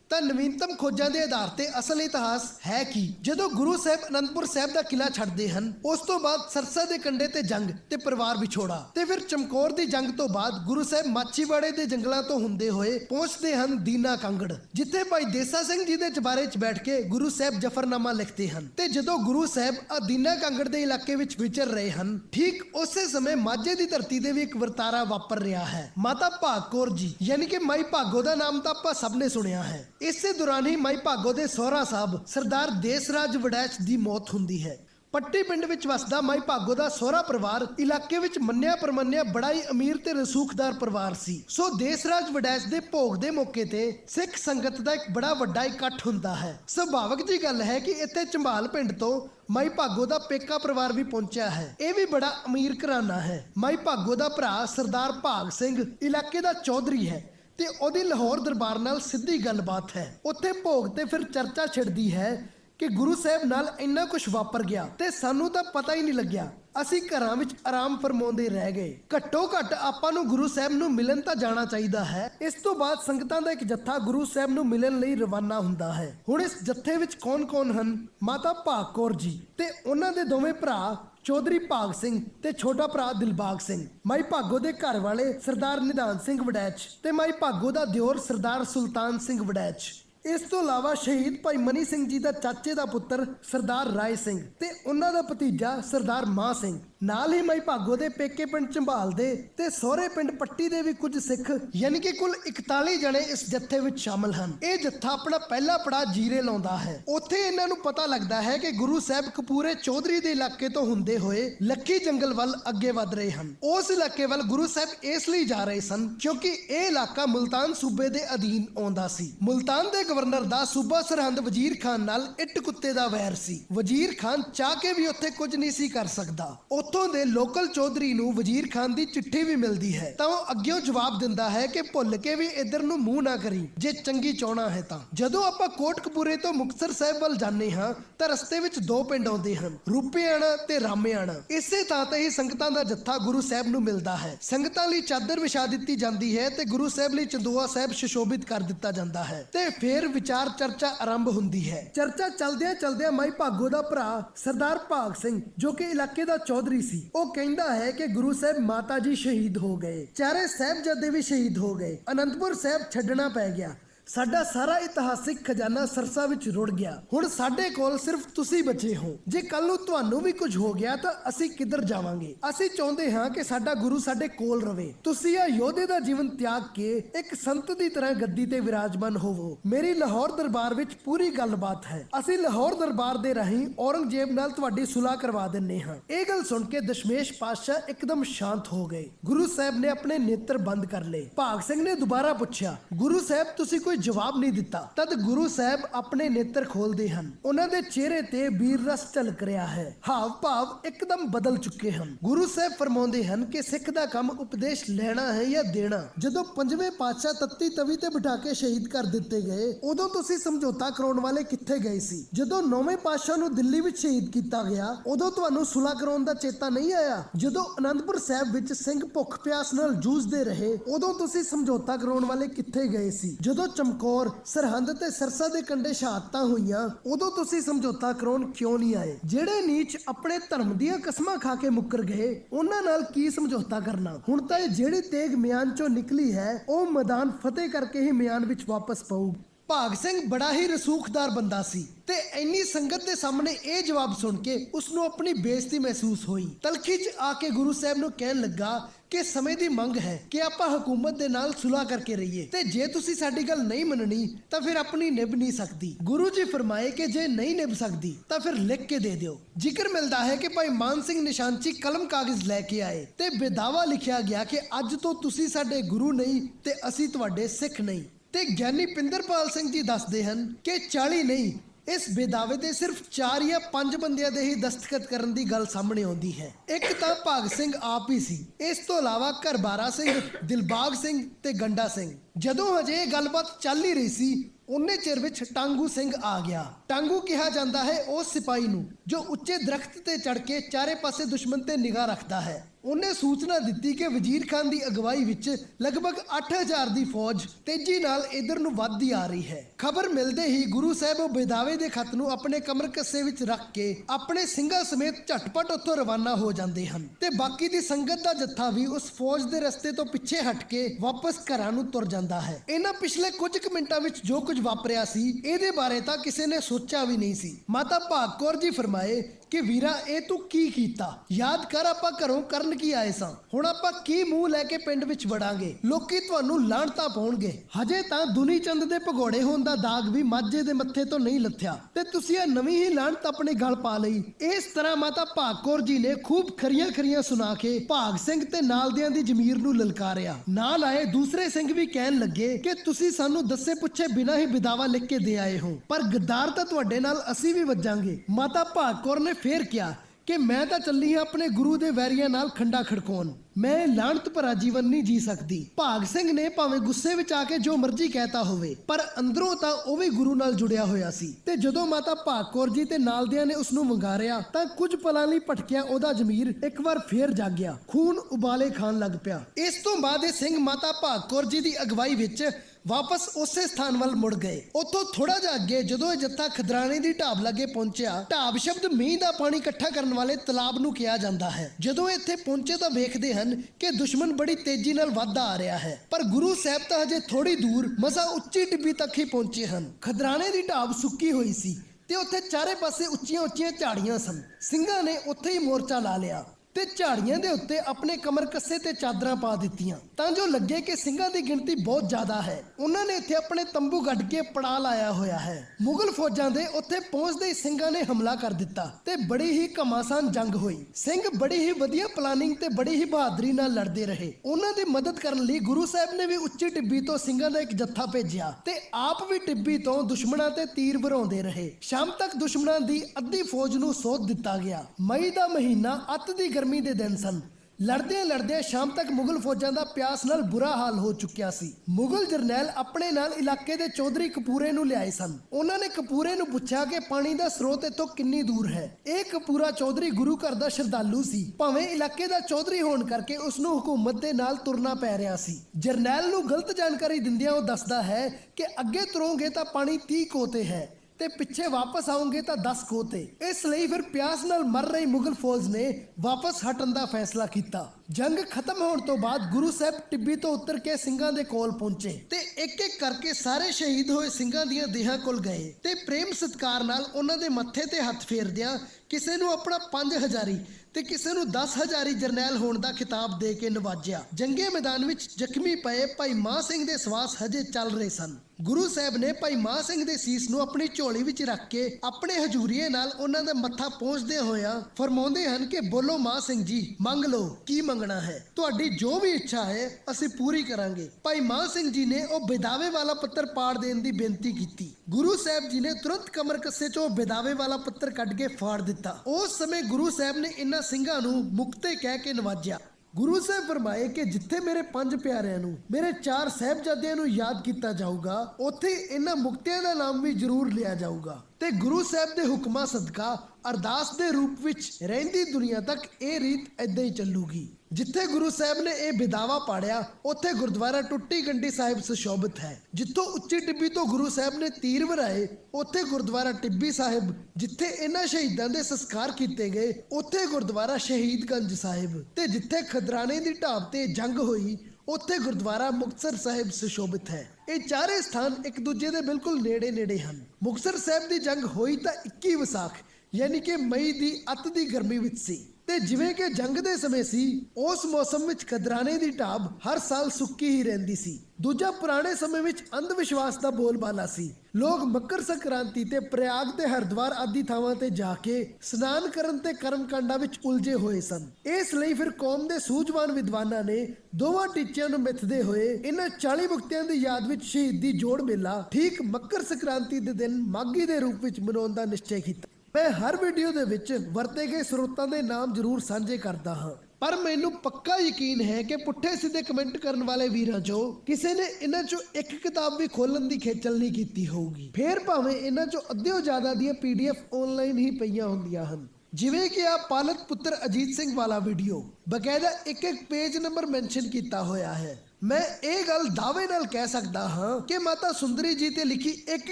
ਤਾਂ ਨਵੀਨਤਮ ਖੋਜਾਂ ਦੇ ਆਧਾਰ ਤੇ ਅਸਲ ਇਤਿਹਾਸ ਹੈ ਕੀ? ਜਦੋਂ ਗੁਰੂ ਸਾਹਿਬ ਅਨੰਦਪੁਰ ਸਾਹਿਬ ਦਾ ਕਿਲਾ ਛੱਡਦੇ ਹਨ, ਉਸ ਤੋਂ ਬਾਅਦ ਸਰਸਾ ਦੇ ਕੰਢੇ ਤੇ ਜੰਗ ਤੇ ਪਰਿਵਾਰ ਵਿਛੋੜਾ ਤੇ ਫਿਰ ਚਮਕੌਰ ਦੀ ਜੰਗ ਤੋਂ ਬਾਅਦ ਗੁਰੂ ਸਾਹਿਬ ਮਾਚੀਵਾੜੇ ਦੇ ਜੰਗਲਾਂ ਤੋਂ ਹੁੰਦੇ ਹੋਏ ਪਹੁੰਚਦੇ ਹਨ ਦੀਨਾ ਕਾਂਗੜ, ਜਿੱਥੇ ਭਾਈ ਦੇਸਾ ਸਿੰਘ ਜੀ ਦੇ ਚਬਾਰੇ 'ਚ ਬੈਠ ਕੇ ਗੁਰੂ ਸਾਹਿਬ ਜਫਰਨਾਮਾ ਲਿਖਦੇ ਹਨ। ਤੇ ਜਦੋਂ ਗੁਰੂ ਸਾਹਿਬ ਆ ਦੀਨਾ ਕਾਂਗੜ ਦੇ ਇਲਾਕੇ ਵਿੱਚ ਵਿਚਰ ਰਹੇ ਹਨ, ਠੀਕ ਉਸੇ ਸਮੇਂ ਮਾਝੇ ਦੀ ਧਰਤੀ ਦੇ ਵੀ ਇੱਕ ਵਰਤਾਰਾ ਵਾਪਰ ਰਿਹਾ ਹੈ। ਮਾਤਾ ਭਾਗ ਕੌਰ ਜੀ, ਯਾਨੀ ਕਿ ਮਾਈ ਭਾਗੋ ਦਾ ਨਾਮ ਤਾਂ ਆਪਾਂ ਸਭ ਨੇ ਸੁਣਿਆ ਹੈ। ਇਸੇ ਦੌਰਾਨ ਹੀ ਮਾਈ ਭਾਗੋ ਦੇ ਸਹੁਰਾ ਸਾਹਿਬ, ਸਰਦਾਰ ਦੇਸਰਾਜ ਵੜੈਚ ਦੀ ਮੌਤ ਹੁੰਦੀ ਹੈ। ਪੱਟੀ ਪਿੰਡ ਵਿੱਚ ਵਸਦਾ ਮਾਈ ਭਾਗੋ ਦਾ ਸਹੁਰਾ ਪਰਿਵਾਰ ਇਲਾਕੇ ਵਿੱਚ ਮੰਨਿਆ ਪਰਮੰਨਿਆ ਬੜਾ ਹੀ ਅਮੀਰ ਤੇ ਰਸੂਖਦਾਰ ਪਰਿਵਾਰ ਸੀ। ਸੋ ਦੇਸਰਾਜ ਵਡੈਸ ਦੇ ਭੋਗ ਦੇ ਮੌਕੇ ਤੇ ਸਿੱਖ ਸੰਗਤ ਦਾ ਇੱਕ ਬੜਾ ਵੱਡਾ ਇਕੱਠ ਹੁੰਦਾ ਹੈ। ਸੁਭਾਵਿਕ ਜੀ ਗੱਲ ਹੈ ਕਿ ਇੱਥੇ ਚੰਬਾਲ ਪਿੰਡ ਤੋਂ ਮਾਈ ਭਾਗੋ ਦਾ ਪੇਕਾ ਪਰਿਵਾਰ ਵੀ ਪਹੁੰਚਿਆ ਹੈ। ਇਹ ਵੀ ਬੜਾ ਅਮੀਰ ਘਰਾਨਾ ਹੈ। ਮਾਈ ਭਾਗੋ ਦਾ ਭਰਾ ਸਰਦਾਰ ਭਾਗ ਸਿੰਘ ਇਲਾਕੇ ਦਾ ਚੌਧਰੀ ਹੈ। ਤੇ ਉਹਦੀ ਲਾਹੌਰ ਦਰਬਾਰ ਨਾਲ ਸਿੱਧੀ ਗੱਲਬਾਤ ਹੈ। ਉੱਥੇ ਭੋਗ ਤੇ ਫਿਰ ਚਰਚਾ ਛਿੜਦੀ ਹੈ ਕਿ ਗੁਰੂ ਸਾਹਿਬ ਨਾਲ ਇੰਨਾ ਕੁਝ ਵਾਪਰ ਗਿਆ ਤੇ ਸਾਨੂੰ ਤਾਂ ਪਤਾ ਹੀ ਨਹੀਂ ਲੱਗਿਆ। ਅਸੀਂ ਘਰਾਂ ਵਿੱਚ ਆਰਾਮ ਫਰਮਾਉਂਦੇ ਰਹਿ ਗਏ। ਘੱਟੋ ਘੱਟ ਆਪਾਂ ਨੂੰ ਗੁਰੂ ਸਾਹਿਬ ਨੂੰ ਮਿਲਣ ਤਾਂ ਜਾਣਾ ਚਾਹੀਦਾ ਹੈ। ਇਸ ਤੋਂ ਬਾਅਦ ਸੰਗਤਾਂ ਦਾ ਇੱਕ ਜੱਥਾ ਗੁਰੂ ਸਾਹਿਬ ਨੂੰ ਮਿਲਣ ਲਈ ਰਵਾਨਾ ਹੁੰਦਾ ਹੈ। ਹੁਣ ਇਸ ਜੱਥੇ ਵਿੱਚ ਕੌਣ-ਕੌਣ ਹਨ? ਮਾਤਾ ਭਾਗ ਕੌਰ ਜੀ ਤੇ ਉਹਨਾਂ ਦੇ ਦੋਵੇਂ ਭਰਾ ਚੌਧਰੀ ਭਾਗ ਸਿੰਘ ਤੇ ਛੋਟਾ ਭਰਾ ਦਿਲਬਾਗ ਸਿੰਘ। ਮਾਈ ਭਾਗੋ ਦੇ ਘਰ ਵਾਲੇ ਸਰਦਾਰ ਨਿਧਾਨ ਸਿੰਘ ਵੜੈਚ ਤੇ ਮਾਈ ਭਾਗੋ ਦਾ ਦਿਓਰ ਸਰਦਾਰ ਸੁਲਤਾਨ ਸਿੰਘ ਵੜੈਚ। ਇਸ ਤੋਂ ਇਲਾਵਾ ਸ਼ਹੀਦ ਭਾਈ ਮਨੀ ਸਿੰਘ ਜੀ ਦਾ ਚਾਚੇ ਦਾ ਪੁੱਤਰ ਸਰਦਾਰ ਰਾਏ ਸਿੰਘ ਤੇ ਉਹਨਾਂ ਦਾ ਭਤੀਜਾ ਸਰਦਾਰ ਮਾਹ ਸਿੰਘ। ਨਾਲ ਹੀ ਮਾਈ ਭਾਗੋ ਦੇ ਪੇਕੇ ਪਿੰਡ ਝੰਬਾਲ ਦੇ ਤੇ ਸਹੁਰੇ ਪਿੰਡ ਪੱਟੀ ਦੇ ਵੀ ਕੁਝ ਸਿੱਖ ਯਾਨੀ ਕਿ ਕੁੱਲ 41 ਜਣੇ ਇਸ ਜੱਥੇ ਵਿੱਚ ਸ਼ਾਮਲ ਹਨ। ਇਹ ਜੱਥਾ ਆਪਣਾ ਪਹਿਲਾ ਪੜਾ ਜੀਰੇ ਲਾਉਂਦਾ ਹੈ। ਉੱਥੇ ਇਹਨਾਂ ਨੂੰ ਪਤਾ ਲੱਗਦਾ ਹੈ ਕਿ ਗੁਰੂ ਸਾਹਿਬ ਕਪੂਰੇ ਚੌਧਰੀ ਦੇ ਇਲਾਕੇ ਤੋਂ ਹੁੰਦੇ ਹੋਏ ਲੱਕੀ ਜੰਗਲ ਵੱਲ ਅੱਗੇ ਵਧ ਰਹੇ ਹਨ। ਉਸ ਇਲਾਕੇ ਵੱਲ ਗੁਰੂ ਸਾਹਿਬ ਇਸ ਲਈ ਜਾ ਰਹੇ ਸਨ ਕਿਉਂਕਿ ਇਹ ਇਲਾਕਾ ਮੁਲਤਾਨ ਸੂਬੇ ਦੇ ਅਧੀਨ ਆਉਂਦਾ ਸੀ। ਮੁਲਤਾਨ ਦੇ ਗਵਰਨਰ ਦਾ ਸੂਬਾ ਸਰਹੰਦ ਵਜ਼ੀਰ ਖਾਨ ਨਾਲ ਇੱਟ ਕੁੱਤੇ ਦਾ ਵੈਰ ਸੀ। ਵਜ਼ੀਰ ਖਾਨ ਚਾਹ ਕੇ ਵੀ ਉੱਥੇ ਕੁਝ ਨਹੀਂ ਸੀ ਕਰ ਸਕਦਾ। ਉੱਥੋਂ ਦੇ ਲੋਕਲ ਚੌਧਰੀ ਨੂੰ ਵਜ਼ੀਰ ਖਾਨ ਦੀ ਚਿੱਠੀ ਵੀ ਮਿਲਦੀ ਹੈ। ਤਾਂ ਉਹ ਅੱਗਿਓਂ ਜਵਾਬ ਦਿੰਦਾ ਹੈ ਕਿ ਭੁੱਲ ਕੇ ਵੀ ਇੱਧਰ ਨੂੰ ਮੂੰਹ ਨਾ ਕਰੀ, ਜੇ ਚੰਗੀ ਚਾਹਣਾ ਹੈ ਤਾਂ। ਜਦੋਂ ਆਪਾਂ ਕੋਟਕਪੂਰੇ ਤੋਂ ਮੁਕਤਸਰ ਸਾਹਿਬ ਵੱਲ ਜਾਂਦੇ ਹਾਂ, ਤਾਂ ਰਸਤੇ ਵਿੱਚ ਦੋ ਪਿੰਡ ਆਉਂਦੇ ਹਨ, ਰੂਪਿਆਣਾ ਤੇ ਰਾਮਿਆਣਾ। ਇਸੇ ਥਾਂ ਤੇ ਹੀ ਸੰਗਤਾਂ ਦਾ ਜੱਥਾ ਗੁਰੂ ਸਾਹਿਬ ਨੂੰ ਮਿਲਦਾ ਹੈ। ਸੰਗਤਾਂ ਲਈ ਚਾਦਰ ਵਿਛਾ ਦਿੱਤੀ ਜਾਂਦੀ ਹੈ ਤੇ ਗੁਰੂ ਸਾਹਿਬ ਲਈ ਚੰਦੋਆ ਸਾਹਿਬ ਸੁਸ਼ੋਭਿਤ ਕਰ ਦਿੱਤਾ ਜਾਂਦਾ ਹੈ। ਤੇ ਫਿਰ ਵਿਚਾਰ ਚਰਚਾ ਆਰੰਭ ਹੁੰਦੀ ਹੈ। ਚਰਚਾ ਚਲਦਿਆਂ ਚਲਦਿਆਂ ਮਾਈ ਭਾਗੋ ਦਾ ਭਰਾ ਸਰਦਾਰ ਭਾਗ ਸਿੰਘ, ਜੋ ਕਿ ਇਲਾਕੇ ਦਾ ਚੌਧਰੀ ਸੀ, ਉਹ ਕਹਿੰਦਾ ਹੈ ਕਿ ਗੁਰੂ ਸਾਹਿਬ ਮਾਤਾ ਜੀ ਸ਼ਹੀਦ ਹੋ ਗਏ। ਚਾਰੇ ਸਾਹਿਬਜ਼ਾਦੇ ਵੀ ਸ਼ਹੀਦ ਹੋ ਗਏ। ਅਨੰਦਪੁਰ ਸਾਹਿਬ ਛੱਡਣਾ ਪੈ ਗਿਆ। ਸਾਡਾ ਸਾਰਾ ਇਤਿਹਾਸਿਕ ਖਜ਼ਾਨਾ ਸਰਸਾ ਵਿੱਚ ਰੁੜ ਗਿਆ। ਹੁਣ ਸਾਡੇ ਕੋਲ ਸਿਰਫ ਤੁਸੀਂ ਬਚੇ ਹੋ। ਜੇ ਕੱਲ ਨੂੰ ਤੁਹਾਨੂੰ ਵੀ ਕੁਝ ਹੋ ਗਿਆ ਤਾਂ ਅਸੀਂ ਕਿੱਧਰ ਜਾਵਾਂਗੇ? ਅਸੀਂ ਚਾਹੁੰਦੇ ਹਾਂ ਕਿ ਸਾਡਾ ਗੁਰੂ ਸਾਡੇ ਕੋਲ ਰਵੇ। ਤੁਸੀਂ ਆ ਯੋਧੇ ਦਾ ਜੀਵਨ ਤਿਆਗ ਕੇ ਇੱਕ ਸੰਤ ਦੀ ਤਰ੍ਹਾਂ ਗੱਦੀ ਤੇ ਵਿਰਾਜਮਾਨ ਹੋਵੋ। ਮੇਰੀ ਲਾਹੌਰ ਦਰਬਾਰ ਵਿੱਚ ਪੂਰੀ ਗੱਲਬਾਤ ਹੈ। ਅਸੀਂ ਲਾਹੌਰ ਦਰਬਾਰ ਦੇ ਰਾਹੀਂ ਔਰੰਗਜ਼ੇਬ ਨਾਲ ਤੁਹਾਡੀ ਸੁਲਾਹ ਕਰਵਾ ਦਿੰਨੇ ਹਾਂ। ਇਹ ਗੱਲ ਸੁਣ ਕੇ ਦਸ਼ਮੇਸ਼ ਪਾਤਸ਼ਾਹ ਇੱਕਦਮ ਸ਼ਾਂਤ ਹੋ ਗਏ। ਗੁਰੂ ਸਾਹਿਬ ਨੇ ਆਪਣੇ ਨੇਤਰ ਬੰਦ ਕਰ ਲਏ। ਭਾਗ ਸਿੰਘ ਨੇ ਦੁਬਾਰਾ ਪੁੱਛਿਆ, ਗੁਰੂ ਸਾਹਿਬ, ਤੁਸੀਂ ਕੋਈ ਜਵਾਬ ਨਹੀਂ ਦਿੱਤਾ। ਤਦ ਗੁਰੂ ਸਾਹਿਬ ਆਪਣੇ ਨੇਤਰ ਖੋਲਦੇ ਹਨ। ਉਹਨਾਂ ਦੇ ਚਿਹਰੇ ਤੇ ਵੀਰ ਰਸ ਝਲਕ ਰਿਹਾ ਹੈ। ਹਾਵ ਭਾਵ ਇੱਕਦਮ ਬਦਲ ਚੁੱਕੇ ਹਨ। ਗੁਰੂ ਸਾਹਿਬ ਫਰਮਾਉਂਦੇ ਹਨ ਕਿ ਸਿੱਖ ਦਾ ਕੰਮ ਉਪਦੇਸ਼ ਲੈਣਾ ਹੈ ਜਾਂ ਦੇਣਾ। ਜਦੋਂ ਪੰਜਵੇਂ ਪਾਤਸ਼ਾਹ ਤੱਤੀ ਤਵੀ ਤੇ ਬਿਠਾ ਕੇ ਸ਼ਹੀਦ ਕਰ ਦਿੱਤੇ ਗਏ, ਉਦੋਂ ਤੁਸੀਂ ਸਮਝੌਤਾ ਕਰਾਉਣ ਵਾਲੇ ਕਿੱਥੇ ਗਏ ਸੀ? ਜਦੋਂ ਨੌਵੇਂ ਪਾਤਸ਼ਾਹ ਨੂੰ ਦਿੱਲੀ ਵਿੱਚ ਸ਼ਹੀਦ ਕੀਤਾ ਗਿਆ, ਉਦੋਂ ਤੁਹਾਨੂੰ ਸੁਲਾ ਕਰਾਉਣ ਦਾ ਚੇਤਾ ਨਹੀਂ ਆਇਆ? ਜਦੋਂ ਅਨੰਦਪੁਰ ਸਾਹਿਬ ਵਿੱਚ ਸਿੰਘ ਭੁੱਖ ਪਿਆਸ ਨਾਲ ਜੂਝਦੇ ਰਹੇ, ਉਦੋਂ ਤੁਸੀਂ ਸਮਝੌਤਾ ਕਰਾਉਣ ਵਾਲੇ ਕਿੱਥੇ ਗਏ ਸੀ? ਜਦੋਂ ਚਮਕੌਰ ਸਰਹੰਦ ਤੇ ਸਰਸਾ ਦੇ ਕੰਢੇ ਸ਼ਹਾਦਤਾਂ ਹੋਈਆਂ, ਉਦੋਂ ਤੁਸੀਂ ਸਮਝੌਤਾ ਕਰਾਉਣ ਕਿਉਂ ਨਹੀਂ ਆਏ? ਜਿਹੜੇ ਨੀਚ ਆਪਣੇ ਧਰਮ ਦੀਆਂ ਕਸਮਾਂ ਖਾ ਕੇ ਮੁੱਕਰ ਗਏ, ਉਹਨਾਂ ਨਾਲ ਕੀ ਸਮਝੌਤਾ ਕਰਨਾ? ਹੁਣ ਤਾਂ ਇਹ ਜਿਹੜੀ ਤੇਗ ਮਿਆਨ ਚੋਂ ਨਿਕਲੀ ਹੈ, ਉਹ ਮੈਦਾਨ ਫਤਿਹ ਕਰਕੇ ਹੀ ਮਿਆਨ ਵਿੱਚ ਵਾਪਸ ਪਊ। ਭਾਗ ਸਿੰਘ ਬੜਾ ਹੀ ਰਸੂਖਦਾਰ ਬੰਦਾ ਸੀ ਤੇ ਇੰਨੀ ਸੰਗਤ ਦੇ ਸਾਹਮਣੇ ਇਹ ਜਵਾਬ ਸੁਣ ਕੇ ਉਸ ਨੂੰ ਆਪਣੀ ਬੇਇੱਜ਼ਤੀ ਮਹਿਸੂਸ ਹੋਈ। ਤਲਖੀ 'ਚ ਆ ਕੇ ਗੁਰੂ ਸਾਹਿਬ ਨੂੰ ਕਹਿਣ ਲੱਗਾ ਕਿ ਸਮੇਂ ਦੀ ਮੰਗ ਹੈ ਕਿ ਆਪਾਂ ਹਕੂਮਤ ਦੇ ਨਾਲ ਸੁਲਾਹ ਕਰਕੇ ਰਹੀਏ ਤੇ ਜੇ ਤੁਸੀਂ ਸਾਡੀ ਗੱਲ ਨਹੀਂ ਮੰਨਣੀ ਤਾਂ ਫਿਰ ਆਪਣੀ ਨਿਭ ਨਹੀਂ ਸਕਦੀ। ਗੁਰੂ ਜੀ ਫਰਮਾਏ ਕਿ ਜੇ ਨਹੀਂ ਨਿਭ ਸਕਦੀ ਤਾਂ ਫਿਰ ਲਿਖ ਕੇ ਦੇ ਦਿਓ। ਜ਼ਿਕਰ ਮਿਲਦਾ ਹੈ ਕਿ ਭਾਈ ਮਾਨ ਸਿੰਘ ਨਿਸ਼ਾਨਚੀ ਕਲਮ ਕਾਗਜ਼ ਲੈ ਕੇ ਆਏ ਤੇ ਬੇਦਾਵਾ ਲਿਖਿਆ ਗਿਆ ਕਿ ਅੱਜ ਤੋਂ ਤੁਸੀਂ ਸਾਡੇ ਗੁਰੂ ਨਹੀਂ ਤੇ ਅਸੀਂ ਤੁਹਾਡੇ ਸਿੱਖ ਨਹੀਂ। ਤੇ ਗਿਆਨੀ ਪਿੰਦਰਪਾਲ ਸਿੰਘ ਜੀ ਦੱਸਦੇ ਹਨ ਕਿ 40 ਨਹੀਂ, ਇਸ ਬੇਦਾਵੇ ਤੇ ਸਿਰਫ 4 ਜਾਂ 5 ਬੰਦਿਆਂ ਦੇ ਹੀ ਦਸਤਖਤ ਕਰਨ ਦੀ ਗੱਲ ਸਾਹਮਣੇ ਆਉਂਦੀ ਹੈ। ਇੱਕ ਤਾਂ ਭਾਗ ਸਿੰਘ ਆਪ ਹੀ ਸੀ। ਇਸ ਤੋਂ ਇਲਾਵਾ ਘਰਬਾਰਾ ਸਿੰਘ, ਦਿਲਬਾਗ ਸਿੰਘ ਤੇ ਗੰਡਾ ਸਿੰਘ। ਜਦੋਂ ਹਜੇ ਇਹ ਗੱਲਬਾਤ ਚੱਲ ਹੀ ਰਹੀ ਸੀ, ਉਹਨੇ ਚਿਰ ਵਿੱਚ ਟਾਂਗੂ ਸਿੰਘ ਆ ਗਿਆ। ਟਾਂਗੂ ਕਿਹਾ ਜਾਂਦਾ ਹੈ ਉਸ ਸਿਪਾਹੀ ਨੂੰ, ਜੋ ਉੱਚੇ ਦਰਖਤ ਤੇ ਚੜ ਕੇ ਚਾਰੇ ਪਾਸੇ ਦੁਸ਼ਮਣ ਤੇ ਨਿਗਾਹ ਰੱਖਦਾ ਹੈ। ਉਹਨੇ ਸੂਚਨਾ ਦਿੱਤੀ ਕਿ ਵਜ਼ੀਰ ਖਾਨ ਦੀ ਅਗਵਾਈ ਵਿੱਚ ਲਗਭਗ 8000 ਦੀ ਫੌਜ ਤੇਜ਼ੀ ਨਾਲ ਇਧਰ ਨੂੰ ਵੱਧਦੀ ਆ ਰਹੀ ਹੈ। ਖਬਰ ਮਿਲਦੇ ਹੀ ਗੁਰੂ ਸਾਹਿਬ ਬੇਦਾਵੇ ਦੇ ਖੱਤ ਨੂੰ ਆਪਣੇ ਕਮਰ ਕੱਸੇ ਵਿੱਚ ਰੱਖ ਕੇ ਆਪਣੇ ਸਿੰਘਾਂ ਸਮੇਤ ਝਟਪਟ ਉੱਥੋਂ ਰਵਾਨਾ ਹੋ ਜਾਂਦੇ ਹਨ ਤੇ ਬਾਕੀ ਦੀ ਸੰਗਤ ਦਾ ਜੱਥਾ ਵੀ ਉਸ ਫੌਜ ਦੇ ਰਸਤੇ ਤੋਂ ਪਿੱਛੇ ਹਟ ਕੇ ਵਾਪਸ ਘਰਾਂ ਨੂੰ ਤੁਰ ਜਾਂਦਾ ਹੈ। ਇਹਨਾਂ ਪਿਛਲੇ ਕੁਝ ਕੁ ਮਿੰਟਾਂ ਵਿੱਚ ਜੋ ਕੁਝ ਵਾਪਰਿਆ ਸੀ, ਇਹਦੇ ਬਾਰੇ ਤਾਂ ਕਿਸੇ ਨੇ ਸੋਚਿਆ ਵੀ ਨਹੀਂ ਸੀ। ਮਾਤਾ ਭਾਗ ਕੌਰ ਜੀ ਫਰਮਾਏ ਕਿ ਵੀਰਾ, ਇਹ ਤੂੰ ਕੀ ਕੀਤਾ? ਯਾਦ ਕਰ ਆਪਾਂ ਘਰੋਂ ਕਰਨ ਕੀ ਆਏ ਸਾਂ? ਹੁਣ ਆਪਾਂ ਕੀ ਮੂੰਹ ਲੈ ਕੇ ਪਿੰਡ ਵਿੱਚ ਵੜਾਂਗੇ? ਲੋਕੀ ਤੁਹਾਨੂੰ ਲਾਹਣਤਾ ਪਾਉਣਗੇ। ਹਜੇ ਤਾਂ ਦੁਨੀ ਚੰਦ ਦੇ ਭਗੌੜੇ ਹੋਣ ਦਾ ਦਾਗ ਵੀ ਮਾਝੇ ਦੇ ਮੱਥੇ ਤੋਂ ਨਹੀਂ ਲੱਥਿਆ। ਤੇ ਤੁਸੀਂ ਇਹ ਨਵੀਂ ਹੀ ਲਾਹਣਤ ਆਪਣੇ ਗਲ ਪਾ ਲਈ। ਇਸ ਤਰ੍ਹਾਂ ਮਾਤਾ ਭਾਗ ਕੌਰ ਜੀ ਨੇ ਖੂਬ ਖਰੀਆਂ ਖਰੀਆਂ ਸੁਣਾ ਕੇ ਭਾਗ ਸਿੰਘ ਤੇ ਨਾਲਦਿਆਂ ਦੀ ਜ਼ਮੀਰ ਨੂੰ ਲਲਕਾਰਿਆ। ਨਾਲ ਆਏ ਦੂਸਰੇ ਸਿੰਘ ਵੀ ਕਹਿਣ ਲੱਗੇ ਕਿ ਤੁਸੀਂ ਸਾਨੂੰ ਦੱਸੇ ਪੁੱਛੇ ਬਿਨਾਂ ਹੀ ਵਿਦਾਵਾ ਲਿਖ ਕੇ ਦੇ ਆਏ ਹੋ। ਪਰ ਗੱਦਾਰ ਤਾਂ ਤੁਹਾਡੇ ਨਾਲ ਅਸੀਂ ਵੀ ਵੱਜਾਂਗੇ। ਮਾਤਾ ਭਾਗ ਕੌਰ ਨੇ ਫੇਰ ਕਿਹਾ ਕਿ ਮੈਂ ਤਾਂ ਚੱਲੀ ਹਾਂ ਆਪਣੇ ਗੁਰੂ ਦੇ ਵੈਰੀਆਂ ਨਾਲ ਖੰਡਾ ਖੜਕਾਉਣ। ਮੈਂ ਇਹ ਭਰਾ ਜੀਵਨ ਨਹੀਂ ਜੀ ਸਕਦੀ। ਭਾਗ ਸਿੰਘ ਨੇ ਭਾਵੇਂ ਗੁੱਸੇ ਵਿੱਚ ਆ ਕੇ ਜੋ ਮਰਜ਼ੀ ਕਹਿਤਾ ਹੋਵੇ, ਪਰ ਅੰਦਰੋਂ ਤਾਂ ਉਹ ਵੀ ਗੁਰੂ ਨਾਲ ਜੁੜਿਆ ਹੋਇਆ ਸੀ। ਤੇ ਜਦੋਂ ਮਾਤਾ ਭਾਗ ਕੌਰ ਜੀ ਤੇ ਨਾਲਦਿਆਂ ਨੇ ਉਸ ਨੂੰ ਵੰਗਾਰਿਆ, ਤਾਂ ਕੁਝ ਪਲਾਂ ਲਈ ਭਟਕਿਆ ਉਹਦਾ ਜ਼ਮੀਰ ਇੱਕ ਵਾਰ ਫੇਰ ਜਾਗਿਆ ਖੂਨ ਉਬਾਲੇ ਖਾਣ ਲੱਗ ਪਿਆ। ਇਸ ਤੋਂ ਬਾਅਦ ਇਹ ਸਿੰਘ ਮਾਤਾ ਭਾਗ ਕੌਰ ਜੀ ਦੀ ਅਗਵਾਈ ਵਿੱਚ ਵਾਪਸ ਉਸੇ ਸਥਾਨ ਵੱਲ ਮੁੜ ਗਏ। ਉੱਥੋਂ ਥੋੜਾ ਜਿਹਾ ਅੱਗੇ ਜਦੋਂ ਇਹ ਜੱਥਾ ਖਦਰਾਣੇ ਦੀ ਢਾਬ ਲਾਗੇ ਪਹੁੰਚਿਆ, ਢਾਬ ਸ਼ਬਦ ਮੀਂਹ ਦਾ ਪਾਣੀ ਇਕੱਠਾ ਕਰਨ ਵਾਲੇ ਤਲਾਬ ਨੂੰ ਕਿਹਾ ਜਾਂਦਾ ਹੈ। ਜਦੋਂ ਇਹ ਇੱਥੇ ਪਹੁੰਚੇ ਤਾਂ ਵੇਖਦੇ ਹਨ ਕਿ ਦੁਸ਼ਮਣ ਬੜੀ ਤੇਜ਼ੀ ਨਾਲ ਵਾਧਾ ਆ ਰਿਹਾ ਹੈ। ਪਰ ਗੁਰੂ ਸਾਹਿਬ ਤਾਂ ਹਜੇ ਥੋੜੀ ਦੂਰ, ਮਸਾ ਉੱਚੀ ਟਿੱਬੀ ਤੱਕ ਹੀ ਪਹੁੰਚੇ ਹਨ। ਖਦਰਾਣੇ ਦੀ ਢਾਬ ਸੁੱਕੀ ਹੋਈ ਸੀ ਤੇ ਉੱਥੇ ਚਾਰੇ ਪਾਸੇ ਉੱਚੀਆਂ ਉੱਚੀਆਂ ਝਾੜੀਆਂ ਸਨ। ਸਿੰਘਾਂ ਨੇ ਉੱਥੇ ਹੀ ਮੋਰਚਾ ਲਾ ਲਿਆ। ਤੇ ਝਾੜੀਆਂ ਦੇ ਉੱਤੇ ਆਪਣੇ ਕਮਰ ਕੱਸੇ ਤੇ ਚਾਦਰਾਂ ਪਾ ਦਿੱਤੀਆਂ। ਤਾਂ ਜੋ ਲੱਗੇ ਕਿ ਸਿੰਘਾਂ ਦੀ ਗਿਣਤੀ ਬਹੁਤ ਜ਼ਿਆਦਾ ਹੈ। ਉਹਨਾਂ ਨੇ ਇੱਥੇ ਆਪਣੇ ਤੰਬੂ ਗੱਡ ਕੇ ਪੜਾ ਲਾਇਆ ਹੋਇਆ ਹੈ। ਮੁਗਲ ਫੌਜਾਂ ਦੇ ਉੱਥੇ ਪਹੁੰਚਦੇ ਹੀ ਸਿੰਘਾਂ ਨੇ ਹਮਲਾ ਕਰ ਦਿੱਤਾ ਤੇ ਬੜੀ ਹੀ ਘਮਾਸਾਨ ਜੰਗ ਹੋਈ। ਸਿੰਘ ਬੜੀ ਹੀ ਵਧੀਆ ਪਲਾਨਿੰਗ ਤੇ ਬੜੀ ਹੀ ਬਹਾਦਰੀ ਨਾਲ ਲੜਦੇ ਰਹੇ। ਉਹਨਾਂ ਦੀ ਮਦਦ ਕਰਨ ਲਈ ਗੁਰੂ ਸਾਹਿਬ ਨੇ ਵੀ ਉੱਚੀ ਟਿੱਬੀ ਤੋਂ ਸਿੰਘਾਂ ਦਾ ਇੱਕ ਜੱਥਾ ਭੇਜਿਆ ਤੇ ਆਪ ਵੀ ਟਿੱਬੀ ਤੋਂ ਦੁਸ਼ਮਣਾਂ ਤੇ ਤੀਰ ਭਰਾਉਂਦੇ ਰਹੇ। ਸ਼ਾਮ ਤੱਕ ਦੁਸ਼ਮਣਾਂ ਦੀ ਅੱਧੀ ਫੌਜ ਨੂੰ ਸੋਧ ਦਿੱਤਾ ਗਿਆ। ਮਈ ਦਾ ਮਹੀਨਾ ਅੱਤ ਦੀ ਗਰਮੀ ਦੇ ਦਿਨ ਸਨ। ਲੜਦਿਆਂ ਲੜਦਿਆਂ ਸ਼ਾਮ ਤੱਕ ਮੁਗਲ ਫੌਜਾਂ ਦਾ ਪਿਆਸ ਨਾਲ ਬੁਰਾ ਹਾਲ ਹੋ ਚੁੱਕਿਆ ਸੀ। ਮੁਗਲ ਜਰਨੈਲ ਆਪਣੇ ਨਾਲ ਇਲਾਕੇ ਦੇ ਚੌਧਰੀ ਕਪੂਰੇ ਨੂੰ ਲਿਆਏ ਸਨ। ਉਹਨਾਂ ਨੇ ਕਪੂਰੇ ਨੂੰ ਪੁੱਛਿਆ ਕਿ ਪਾਣੀ ਦਾ ਸਰੋਤ ਇੱਥੋਂ ਕਿੰਨੀ ਦੂਰ ਹੈ। ਇਹ ਕਪੂਰਾ ਚੌਧਰੀ ਗੁਰੂ ਘਰ ਦਾ ਸ਼ਰਧਾਲੂ ਸੀ। ਭਾਵੇਂ ਇਲਾਕੇ ਦਾ ਚੌਧਰੀ ਹੋਣ ਕਰਕੇ ਉਸ ਨੂੰ ਹਕੂਮਤ ਦੇ ਨਾਲ ਤੁਰਨਾ ਪੈ ਰਿਹਾ ਸੀ। ਜਰਨੈਲ ਨੂੰ ਗਲਤ ਜਾਣਕਾਰੀ ਦਿੰਦਿਆਂ ਉਹ ਦੱਸਦਾ ਹੈ ਕਿ ਅੱਗੇ ਤੁਰੋਗੇ ਤਾਂ ਪਾਣੀ 30 ਕੋਤੇ ਹੈ। ਤੇ ਪਿੱਛੇ ਵਾਪਸ ਆਉਂਗੇ ਤਾਂ 10 ਕੋਤੇ ਇਸ ਲਈ ਫਿਰ ਪਿਆਸ ਨਾਲ ਮਰ ਰਹੀ ਮੁਗਲ ਫੌਜ ਨੇ ਵਾਪਸ ਹਟਣ ਦਾ ਫੈਸਲਾ ਕੀਤਾ। ਜੰਗ ਖਤਮ ਹੋਣ ਤੋਂ ਬਾਅਦ ਗੁਰੂ ਸਾਹਿਬ ਟਿੱਬੀ ਤੋਂ ਉਤਰ ਕੇ ਸਿੰਘਾਂ ਦੇ ਕੋਲ ਪਹੁੰਚੇ ਤੇ ਇੱਕ ਇੱਕ ਕਰਕੇ ਸਾਰੇ ਸ਼ਹੀਦ ਹੋਏ ਸਿੰਘਾਂ ਦੀਆਂ ਦੇਹਾਂ ਕੋਲ ਗਏ ਤੇ ਪ੍ਰੇਮ ਸਤਕਾਰ ਨਾਲ ਉਹਨਾਂ ਦੇ ਮੱਥੇ ਤੇ ਹੱਥ ਫੇਰਦਿਆਂ ਕਿਸੇ ਨੂੰ ਆਪਣਾ ਪੰਜ ਹਜ਼ਾਰੀ ਤੇ ਕਿਸੇ ਨੂੰ 10 ਹਜ਼ਾਰੀ ਜਰਨੈਲ ਹੋਣ ਦਾ ਖਿਤਾਬ ਦੇ ਕੇ ਨਵਾਜਿਆ। ਜੰਗੇ ਮੈਦਾਨ ਵਿੱਚ ਜ਼ਖਮੀ ਪਏ ਭਾਈ ਮਾਂ ਸਿੰਘ ਦੇ ਸਵਾਸ ਹਜੇ ਚੱਲ ਰਹੇ ਸਨ। ਗੁਰੂ ਸਾਹਿਬ ਨੇ ਭਾਈ ਮਾਹ ਸਿੰਘ ਦੇ ਸੀਸ ਨੂੰ ਆਪਣੀ ਝੋਲੀ ਵਿੱਚ ਰੱਖ ਕੇ ਆਪਣੇ ਹਜੂਰੀਏ ਨਾਲ ਉਹਨਾਂ ਦਾ ਮੱਥਾ ਪਹੁੰਚਦੇ ਹੋਇਆ ਫਰਮਾਉਂਦੇ ਹਨ ਕਿ ਬੋਲੋ ਮਾਹ ਸਿੰਘ ਜੀ, ਮੰਗ ਲਓ, ਕੀ ਮੰਗਣਾ ਹੈ? ਤੁਹਾਡੀ ਜੋ ਵੀ ਇੱਛਾ ਹੈ, ਅਸੀਂ ਪੂਰੀ ਕਰਾਂਗੇ। ਭਾਈ ਮਾਹ ਸਿੰਘ ਜੀ ਨੇ ਉਹ ਬਿਦਾਵੇ ਵਾਲਾ ਪੱਤਰ ਪਾੜ ਦੇਣ ਦੀ ਬੇਨਤੀ ਕੀਤੀ। ਗੁਰੂ ਸਾਹਿਬ ਜੀ ਨੇ ਤੁਰੰਤ ਕਮਰ ਕੱਸੇ ਚੋਂ ਬਿਦਾਵੇ ਵਾਲਾ ਪੱਤਰ ਕੱਢ ਕੇ ਫਾੜ ਦਿੱਤਾ। ਉਸ ਸਮੇਂ ਗੁਰੂ ਸਾਹਿਬ ਨੇ ਇਹਨਾਂ ਸਿੰਘਾਂ ਨੂੰ ਮੁਕਤੇ ਕਹਿ ਕੇ ਨਵਾਜਿਆ। ਗੁਰੂ ਸਾਹਿਬ ਫਰਮਾਏ ਕਿ ਜਿੱਥੇ ਮੇਰੇ ਪੰਜ ਪਿਆਰਿਆਂ ਨੂੰ, ਮੇਰੇ ਚਾਰ ਸਹਿਬਜ਼ਾਦਿਆਂ ਨੂੰ ਯਾਦ ਕੀਤਾ ਜਾਊਗਾ, ਉੱਥੇ ਇਹਨਾਂ ਮੁਕਤਿਆਂ ਦਾ ਨਾਮ ਵੀ ਜ਼ਰੂਰ ਲਿਆ ਜਾਊਗਾ। ਤੇ ਗੁਰੂ ਸਾਹਿਬ ਦੇ ਹੁਕਮਾਂ ਸਦਕਾ ਅਰਦਾਸ ਦੇ ਰੂਪ ਵਿੱਚ ਰਹਿੰਦੀ ਦੁਨੀਆ ਤੱਕ ਇਹ ਰੀਤ ਏਦਾਂ ਹੀ ਚੱਲੂਗੀ। ਜਿੱਥੇ ਗੁਰੂ ਸਾਹਿਬ ਨੇ ਇਹ ਬਿਦਾਵਾ ਪਾੜਿਆ, ਉੱਥੇ ਗੁਰਦੁਆਰਾ ਟੁੱਟੀ ਗੰਡੀ ਸਾਹਿਬ ਸੁਸ਼ੋਭਿਤ ਹੈ। ਜਿੱਥੋਂ ਉੱਚੀ ਟਿੱਬੀ ਤੋਂ ਗੁਰੂ ਸਾਹਿਬ ਨੇ ਤੀਰ ਵਰਾਏ, ਉੱਥੇ ਗੁਰਦੁਆਰਾ ਟਿੱਬੀ ਸਾਹਿਬ, ਜਿੱਥੇ ਇਹਨਾਂ ਸ਼ਹੀਦਾਂ ਦੇ ਸੰਸਕਾਰ ਕੀਤੇ ਗਏ, ਉੱਥੇ ਗੁਰਦੁਆਰਾ ਸ਼ਹੀਦਗੰਜ ਸਾਹਿਬ ਤੇ ਜਿੱਥੇ ਖਦਰਾਣੇ ਦੀ ਢਾਬ ਤੇ ਜੰਗ ਹੋਈ, ਉੱਥੇ ਗੁਰਦੁਆਰਾ ਮੁਕਤਸਰ ਸਾਹਿਬ ਸੁਸ਼ੋਭਿਤ ਹੈ। ਇਹ ਚਾਰੇ ਸਥਾਨ ਇੱਕ ਦੂਜੇ ਦੇ ਬਿਲਕੁਲ ਨੇੜੇ ਨੇੜੇ ਹਨ। ਮੁਕਤਸਰ ਸਾਹਿਬ ਦੀ ਜੰਗ ਹੋਈ ਤਾਂ 21 ਵਿਸਾਖ ਯਾਨੀ ਕਿ ਮਈ ਦੀ ਅੱਤ ਦੀ ਗਰਮੀ ਵਿੱਚ ਸੀ। ਤੇ ਜਿਵੇਂ ਕਿ ਜੰਗ ਦੇ ਸਮੇਂ ਸੀ, ਉਸ ਮੌਸਮ ਵਿੱਚ ਖਦਰਾਣੇ ਦੀ ਢਾਬ ਹਰ ਸਾਲ ਸੁੱਕੀ ਹੀ ਰਹਿੰਦੀ ਸੀ। ਦੂਜਾ ਪੁਰਾਣੇ ਸਮੇਂ ਵਿੱਚ ਅੰਧ ਵਿਸ਼ਵਾਸ ਦਾ ਬੋਲਬਾਲਾ ਸੀ। ਲੋਕ ਮੱਕਰ ਸੰਕ੍ਰਾਂਤੀ ਤੇ ਪ੍ਰਯਾਗ ਤੇ ਹਰਿਦੁਆਰ ਆਦਿ ਥਾਵਾਂ ਤੇ ਜਾ ਕੇ ਸਨਾਨ ਕਰਨ ਤੇ ਕਰਮਕਾਂਡਾਂ ਵਿੱਚ ਉਲਝੇ ਹੋਏ ਸਨ। ਇਸ ਲਈ ਫਿਰ ਕੌਮ ਦੇ ਸੂਝਵਾਨ ਵਿਦਵਾਨਾਂ ਨੇ ਦੋਵਾਂ ਟੀਚਿਆਂ ਨੂੰ ਮਿੱਥਦੇ ਹੋਏ ਇਹਨਾਂ 40 ਮੁਕਤਿਆਂ ਦੀ ਯਾਦ ਵਿੱਚ ਸ਼ਹੀਦੀ ਜੋੜ ਮੇਲਾ ਠੀਕ ਮੱਕਰ ਸੰਕ੍ਰਾਂਤੀ ਦੇ ਦਿਨ ਮਾਗੀ ਦੇ ਰੂਪ ਵਿੱਚ ਮਨਾਉਣ ਦਾ ਨਿਸ਼ਚੈ ਕੀਤਾ। ਮੈਂ ਹਰ ਵੀਡੀਓ ਦੇ ਵਿੱਚ ਵਰਤੇ ਗਏ ਸਰੋਤਾਂ ਦੇ ਨਾਮ ਜ਼ਰੂਰ ਸਾਂਝੇ ਕਰਦਾ ਹਾਂ। ਪਰ ਮੈਨੂੰ ਪੱਕਾ ਯਕੀਨ ਹੈ ਕਿ ਪੁੱਠੇ ਸਿੱਧੇ ਕਮੈਂਟ ਕਰਨ ਵਾਲੇ ਵੀਰਾਂ ਚੋਂ ਕਿਸੇ ਨੇ ਇਹਨਾਂ ਚੋਂ ਇੱਕ ਕਿਤਾਬ ਵੀ ਖੋਲਣ ਦੀ ਖੇਚਲ ਨਹੀਂ ਕੀਤੀ ਹੋਊਗੀ। ਫੇਰ ਭਾਵੇਂ ਇਹਨਾਂ ਚੋਂ ਅੱਧਿਓ ਜ਼ਿਆਦਾ ਦੀਆਂ ਪੀਡੀਐਫ ਆਨਲਾਈਨ ਹੀ ਪਈਆਂ ਹੁੰਦੀਆਂ ਹਨ। ਜਿਵੇਂ ਕਿ ਆ ਪਾਲਕ ਪੁੱਤਰ ਅਜੀਤ ਸਿੰਘ ਵਾਲਾ ਵੀਡੀਓ, ਬਕਾਇਦਾ ਇੱਕ ਇੱਕ ਪੇਜ ਨੰਬਰ ਮੈਂਸ਼ਨ ਕੀਤਾ ਹੋਇਆ ਹੈ। ਮੈਂ ਇਹ ਗੱਲ ਦਾਅਵੇ ਨਾਲ ਕਹਿ ਸਕਦਾ ਹਾਂ ਕਿ ਮਾਤਾ ਸੁੰਦਰੀ ਜੀ ਤੇ ਲਿਖੀ ਇੱਕ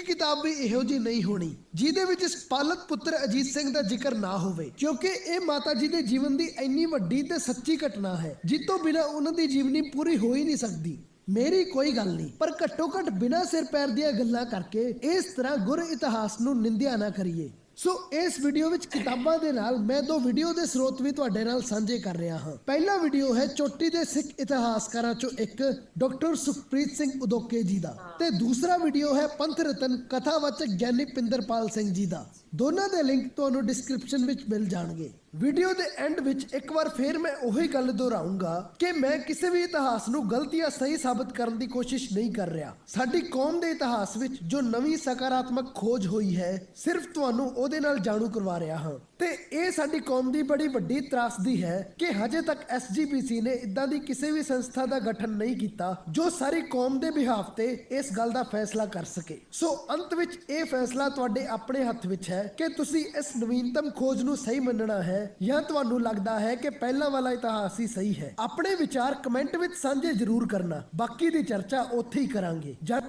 ਕਿਤਾਬ ਵੀ ਇਹੋ ਜੀ ਨਹੀਂ ਹੋਣੀ, ਜਿਹਦੇ ਵਿੱਚ ਇਸ ਪਾਲਕ ਪੁੱਤਰ ਅਜੀਤ ਸਿੰਘ ਦਾ ਜ਼ਿਕਰ ਨਾ ਹੋਵੇ, ਕਿਉਂਕਿ ਇਹ ਮਾਤਾ ਜੀ ਦੇ ਜੀਵਨ ਦੀ ਇੰਨੀ ਵੱਡੀ ਤੇ ਸੱਚੀ ਘਟਨਾ ਹੈ, ਜਿਸ ਤੋਂ ਬਿਨਾਂ ਉਹਨਾਂ ਦੀ ਜੀਵਨੀ ਪੂਰੀ ਹੋ ਹੀ ਨਹੀਂ ਸਕਦੀ। ਮੇਰੀ ਕੋਈ ਗੱਲ ਨਹੀਂ, ਪਰ ਘੱਟੋ ਘੱਟ ਬਿਨਾਂ ਸਿਰ ਪੈਰ ਦੀਆਂ ਗੱਲਾਂ ਕਰਕੇ ਇਸ ਤਰ੍ਹਾਂ ਗੁਰ ਇਤਿਹਾਸ ਨੂੰ ਨਿੰਦਿਆ ਨਾ ਕਰੀਏ। ਸੋ ਇਸ ਵੀਡੀਓ ਵਿੱਚ ਕਿਤਾਬਾਂ ਦੇ ਨਾਲ ਮੈਂ ਦੋ ਵੀਡੀਓ ਦੇ ਸਰੋਤ ਵੀ ਤੁਹਾਡੇ ਨਾਲ ਸਾਂਝੇ ਕਰ ਰਿਹਾ ਹਾਂ। ਪਹਿਲਾ ਵੀਡੀਓ ਹੈ ਚੋਟੀ ਦੇ ਸਿੱਖ ਇਤਿਹਾਸਕਾਰਾਂ ਚੋਂ ਇੱਕ ਡਾਕਟਰ ਸੁਖਪ੍ਰੀਤ ਸਿੰਘ ਉਦੋਕੇ ਜੀ ਦਾ ਤੇ ਦੂਸਰਾ ਵੀਡੀਓ ਹੈ ਪੰਥ ਰਤਨ ਕਥਾਵਾਚਕ ਗਿਆਨੀ ਪਿੰਦਰਪਾਲ ਸਿੰਘ ਜੀ ਦਾ। ਦੋਨਾਂ ਦੇ ਲਿੰਕ ਤੁਹਾਨੂੰ ਡਿਸਕ੍ਰਿਪਸ਼ਨ ਵਿੱਚ ਮਿਲ ਜਾਣਗੇ। ਵੀਡੀਓ ਦੇ ਐਂਡ ਵਿੱਚ ਇੱਕ ਵਾਰ ਫੇਰ ਮੈਂ ਉਹੀ ਗੱਲ ਦੁਹਰਾਉਂਗਾ ਕਿ ਮੈਂ ਕਿਸੇ ਵੀ ਇਤਿਹਾਸ ਨੂੰ ਗਲਤ ਜਾਂ ਸਹੀ ਸਾਬਤ ਕਰਨ ਦੀ ਕੋਸ਼ਿਸ਼ ਨਹੀਂ ਕਰ ਰਿਹਾ। ਸਾਡੀ ਕੌਮ ਦੇ ਇਤਿਹਾਸ ਵਿੱਚ ਜੋ ਨਵੀਂ ਸਕਾਰਾਤਮਕ ਖੋਜ ਹੋਈ ਹੈ, ਸਿਰਫ ਤੁਹਾਨੂੰ ਉਹਦੇ ਨਾਲ ਜਾਣੂ ਕਰਵਾ ਰਿਹਾ ਹਾਂ। ਤੇ ਇਹ ਸਾਡੀ ਕੌਮ ਦੀ ਬੜੀ ਵੱਡੀ ਤਰਾਸਦੀ ਹੈ ਕਿ ਹਜੇ ਤੱਕ ਐਸਜੀਪੀਸੀ ਨੇ ਇਦਾਂ ਦੀ ਕਿਸੇ ਵੀ ਸੰਸਥਾ ਦਾ ਗਠਨ ਨਹੀਂ ਕੀਤਾ ਜੋ ਸਾਰੀ ਕੌਮ ਦੇ ਬਿਹਾਫ ਤੇ ਇਸ ਗੱਲ ਦਾ ਫੈਸਲਾ ਕਰ ਸਕੇ। ਸੋ ਅੰਤ ਵਿੱਚ ਇਹ ਫੈਸਲਾ ਤੁਹਾਡੇ ਆਪਣੇ ਹੱਥ ਵਿੱਚ ਹੈ ਕਿ ਤੁਸੀਂ ਇਸ ਨਵੀਨਤਮ ਖੋਜ ਨੂੰ ਸਹੀ ਮੰਨਣਾ ਹੈ ਜਾਂ ਤੁਹਾਨੂੰ ਲੱਗਦਾ ਹੈ ਕਿ ਪਹਿਲਾਂ ਵਾਲਾ ਇਤਿਹਾਸ ਹੀ ਸਹੀ ਹੈ। ਆਪਣੇ ਵਿਚਾਰ ਕਮੈਂਟ ਵਿੱਚ ਸਾਂਝੇ ਜ਼ਰੂਰ ਕਰਨਾ। ਬਾਕੀ ਦੀ ਚਰਚਾ ਉੱਥੇ ਹੀ ਕਰਾਂਗੇ। ਜਦ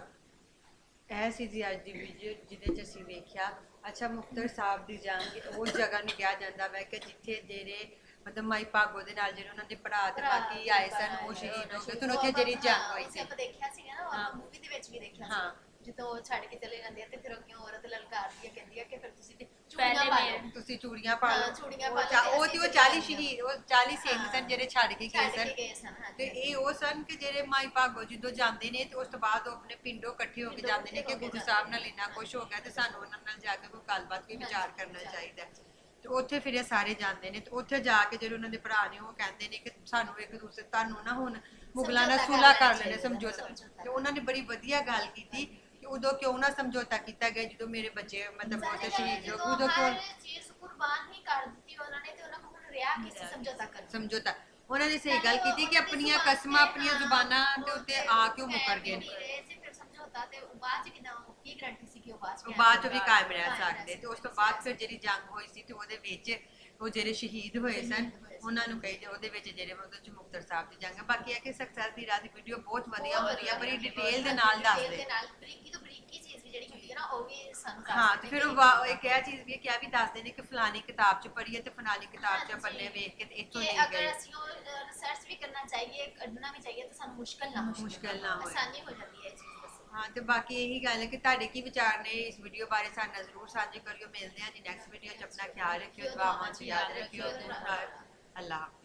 ਇਹ ਸੀ ਜੀ ਅੱਜ ਦੀ ਵੀਡੀਓ ਜਿਹਦੇ ਚ ਅਸੀਂ ਵੇਖਿਆ। ਅੱਛਾ ਮੁਕਤਸਰ ਸਾਹਿਬ ਦੀ ਜੰਗ ਉਸ ਜਗ੍ਹਾ ਨੂੰ ਕਿਹਾ ਜਾਂਦਾ ਵੈ ਕਿ ਜਿੱਥੇ ਜਿਹੜੇ ਮਤਲਬ ਮਾਈ ਭਾਗੋ ਦੇ ਨਾਲ ਜਿਹੜੇ ਉਹਨਾਂ ਦੇ ਭਰਾ ਤੇ ਬਾਕੀ ਆਏ ਸਨ ਉਹ ਸ਼ਹੀਦ ਹੋ ਗਏ। ਤੇ ਉੱਥੇ ਜਿਹੜੀ ਜੰਗ ਹੋਈ ਸੀ। ਆਪਾਂ ਦੇਖਿਆ ਸੀਗਾ ਨਾ ਹਾਂ। ਉਹ ਮੂਵੀ ਦੇ ਵਿੱਚ ਵੀ ਦੇਖਿਆ ਹਾਂ। ਸੀ ਜਦੋਂ ਉਹ ਛੱਡ ਕੇ ਚਲੇ ਜਾਂਦੇ ਆ ਤੇ ਫਿਰ ਅੱਗੇ ਔਰਤ ਲਲਕਾਰਦੀ ਹੈ ਕਹਿੰਦੀ ਹੈ ਕਿ ਫਿਰ ਤੁਸੀਂ ਪਹਿਲੇ ਪਾ ਲਓ ਤੁਸੀਂ ਚੂੜੀਆਂ ਪਾ ਲਓ ਚੂੜੀਆਂ ਉਹ ਪਾ ਚਾ- ਲਓ, ਉਹ ਤੇ ਉਹ ਅਸੀਂ 40 ਤੇ ਸ਼ਹੀਦ ਉਹ 40 ਸਿੰਘ ਹਾਂ। ਸਨ ਜਿਹੜੇ ਛੱਡ ਕੇ ਗਏ ਛੱਡ ਸਨ ਕੇ ਗਏ ਸਨ ਹਾਂਜੀ। ਤੇ ਇਹ ਉਹ ਸਨ ਕਿ ਜਿਹੜੇ ਮਾਈ ਭਾਗੋ ਜਦੋਂ ਜਾਂਦੇ ਨੇ ਤੇ ਉਸ ਤੋਂ ਬਾਅਦ ਉਹ ਆਪਣੇ ਪਿੰਡੋਂ ਇਕੱਠੇ ਹੋ ਕੇ ਪਿੰਡੋਂ ਜਾਂਦੇ ਨੇ ਕਿ ਇਕੱਠੇ ਹੋ ਕੇ ਗੁਰੂ ਸਾਹਿਬ ਨਾਲ ਇੰਨਾ ਕੁਝ ਹੋ ਗਿਆ ਤੇ ਸਾਨੂੰ ਉਹਨਾਂ ਨਾਲ ਜਾ ਕੇ ਕੋਈ ਗੱਲਬਾਤ ਕੋਈ ਵਿਚਾਰ ਕਰਨਾ ਚਾਹੀਦਾ ਹੈ। ਤੇ ਉੱਥੇ ਫਿਰ ਇਹ ਸਾਰੇ ਜਾਂਦੇ ਨੇ ਤੇ ਉੱਥੇ ਜਾ ਕੇ ਜਿਹੜੇ ਉਹਨਾਂ ਦੇ ਭਰਾ ਨੇ ਉਹ ਕਹਿੰਦੇ ਨੇ ਕਿ ਸਾਨੂੰ ਇੱਕ ਦੂਸਰੇ ਤੁਹਾਨੂੰ ਨਾ ਹੁਣ ਮੁਗਲਾਂ ਨਾਲ ਸਮਝੌਤਾ ਸੁਲਾ ਕਰ ਕਰ ਲੈਣੇ ਲੈਣਾ ਸਮਝੌਤਾ ਸਮਝੌਤਾ। ਤੇ ਉਹਨਾਂ ਨੇ ਬੜੀ ਵਧੀਆ ਗੱਲ ਕੀਤੀ ਉਦੋਂ ਕਿਉਂ ਨਾ ਸਮਝੌਤਾ ਕੀਤਾ ਗਿਆ ਜਦੋਂ ਮੇਰੇ ਬੱਚੇ ਮਤਲਬ ਜਾਣੇ ਸ਼ਹੀਦ ਹੋ ਉਦੋਂ ਕਿਉਂ ਹਰ ਚੀਜ਼ ਕੁਰਬਾਨ ਹੀ ਕਰ ਦਿੱਤੀ ਉਹਨਾਂ ਨੇ ਤੇ ਉਹਨਾਂ ਕੋਲ ਹੁਣ ਰਿਹਾ ਕਿਸੇ ਸਮਝੌਤਾ ਕਰ ਸਮਝੌਤਾ। ਉਹਨਾਂ ਨੇ ਸਹੀ ਗੱਲ ਕੀਤੀ ਕਿ ਆਪਣੀਆਂ ਕਸਮਾਂ ਆਪਣੀਆਂ ਜ਼ੁਬਾਨਾਂ ਦੇ ਉੱਤੇ ਆ ਕਿਉਂ ਮੁਕਰ ਗਏ ਤੇ ਬਾਅਦ ਚ ਵੀ ਕਾਇਮ ਰਹਿ ਕਾਇਮ ਰਹਿ ਸਕਦੇ ਤੇ ਉਸ ਤੋਂ ਬਾਅਦ ਫਿਰ ਜਿਹੜੀ ਜੰਗ ਹੋਈ ਸੀ ਤੇ ਉਹਦੇ ਵਿੱਚ ਉਹ ਜਿਹੜੇ ਸ਼ਹੀਦ ਹੋਏ ਸਨ ਉਹਨਾਂ ਨੂੰ ਕਹੀ ਉਹਦੇ ਵਿੱਚ ਜਿਹੜੇ ਉਹਦੇ ਚ ਮੁਕਤਸਰ ਸਾਹਿਬ ਦੀ ਜੰਗ ਹੈ ਬਾਕੀ ਇਹ ਕਿ ਸਕਸੈਸ ਦੀ ਰਾਹ ਦੀ ਵੀਡੀਓ ਬਹੁਤ ਵਧੀਆ ਹੁੰਦੀ ਹੈ ਬੜੀ ਡਿਟੇਲ ਦੇ ਨਾਲ ਦੱਸਦੇ। ਦੇ ਨਾਲ ਬਰੀਕੀ ਤੋਂ ਬਰੀਕੀ ਚੀਜ਼ ਵੀ ਜਿਹੜੀ ਹੁੰਦੀ ਹੈ ਨਾ ਉਹ ਵੀ ਸਾਨੂੰ ਹਾਂ ਤੇ ਫਿਰ ਉਹ ਇੱਕ ਇਹ ਚੀਜ਼ ਵੀ ਹੈ ਕਿ ਇਹ ਵੀ ਦੱਸਦੇ ਨੇ ਕਿ ਫਲਾਣੀ ਕਿਤਾਬ ਚ ਪੜ੍ਹੀ ਹੈ ਤੇ ਫਲਾਣੀ ਕਿਤਾਬ ਚ। ਪੜ੍ਹਨੇ ਵੇਖ ਕੇ ਤੇ ਇੱਥੋਂ ਕਿ ਲੈ ਅਗਰ ਗਏ ਅਸੀਂ ਉਹ ਰਿਸਰਚ ਵੀ ਕਰਨਾ ਚਾਹੀਏ ਕੱਢਣਾ ਵੀ ਚਾਹੀਏ ਤਾਂ ਸਾਨੂੰ ਮੁਸ਼ਕਲ ਨਾ ਹੋਵੇ ਮੁਸ਼ਕਲ ਨਾ ਹੋਏ। ਆਸਾਨੀ ਹੋ ਜਾਂਦੀ ਹੈ ਦੱਸਣ ਹਾਂ, ਤੇ ਬਾਕੀ ਇਹੀ ਗੱਲ ਹੈ ਕਿ ਤੁਹਾਡੇ ਕੀ ਵਿਚਾਰ ਨੇ ਇਸ ਵੀਡੀਓ ਬਾਰੇ ਸਾਡੇ ਨਾਲ ਜ਼ਰੂਰ ਸਾਂਝੇ ਕਰਿਓ। ਮਿਲਦੇ ਹਾਂ ਜੀ ਨੈਕਸਟ ਵੀਡੀਓ ਚ। ਆਪਣਾ ਖਿਆਲ ਰੱਖਿਓ, ਦੁਆਵਾਂ ਚ ਯਾਦ ਰੱਖਿਓ। ਅੱਲਾਹ ਹਾਫਿਜ਼।